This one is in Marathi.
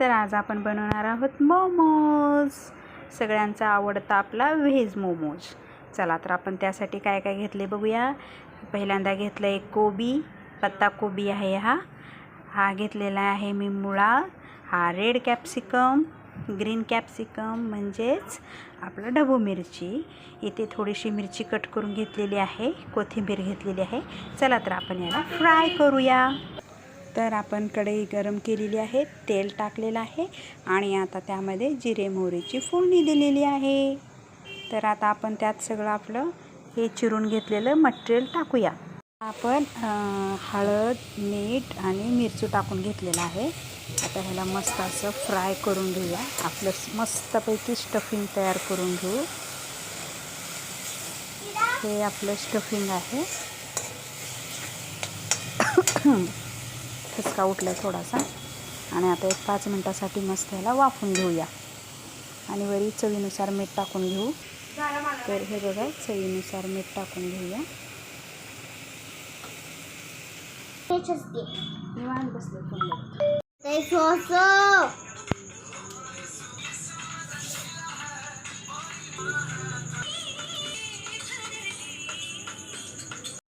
तर आज आपण बनवणार आहोत मोमोज. सगळ्यांचा आवडता आपला व्हेज मोमोज. चला तर आपण त्यासाठी काय काय घेतले बघूया. पहिल्यांदा घेतलं एक कोबी पत्ता कोबी आहे हा. हा घेतलेला आहे मी मुळा. हा रेड कॅप्सिकम ग्रीन कॅप्सिकम म्हणजेच आपलं ढबू मिरची. इथे थोडीशी मिरची कट करून घेतलेली आहे कोथिंबीर घेतलेली आहे. चला तर आपण याला फ्राय करूया. तर आपण कढई गरम केलेली आहे तेल टाकलेलं आहे आणि आता त्यामध्ये जिरे मोहरीची फोडणी दिलेली आहे. तर आता आपण त्यात सगळं आपलं हे चिरून घेतलेलं मटेरियल टाकूया. आपण हळद मीठ आणि मिरची टाकून घेतलेलं आहे. आता ह्याला मस्त असं फ्राय करून घेऊया. आपलं मस्तपैकी स्टफिंग तयार करून घेऊ. हे आपलं स्टफिंग आहे. ठसका उठला आहे थोडासा. आणि आता एक पाच मिनटासाठी मस्त ह्याला वाफून घेऊया. आणि वरी चवीनुसार मीठ टाकून घेऊ. तर हे बघा चवीनुसार मीठ टाकून घेऊया. निवांत बसले.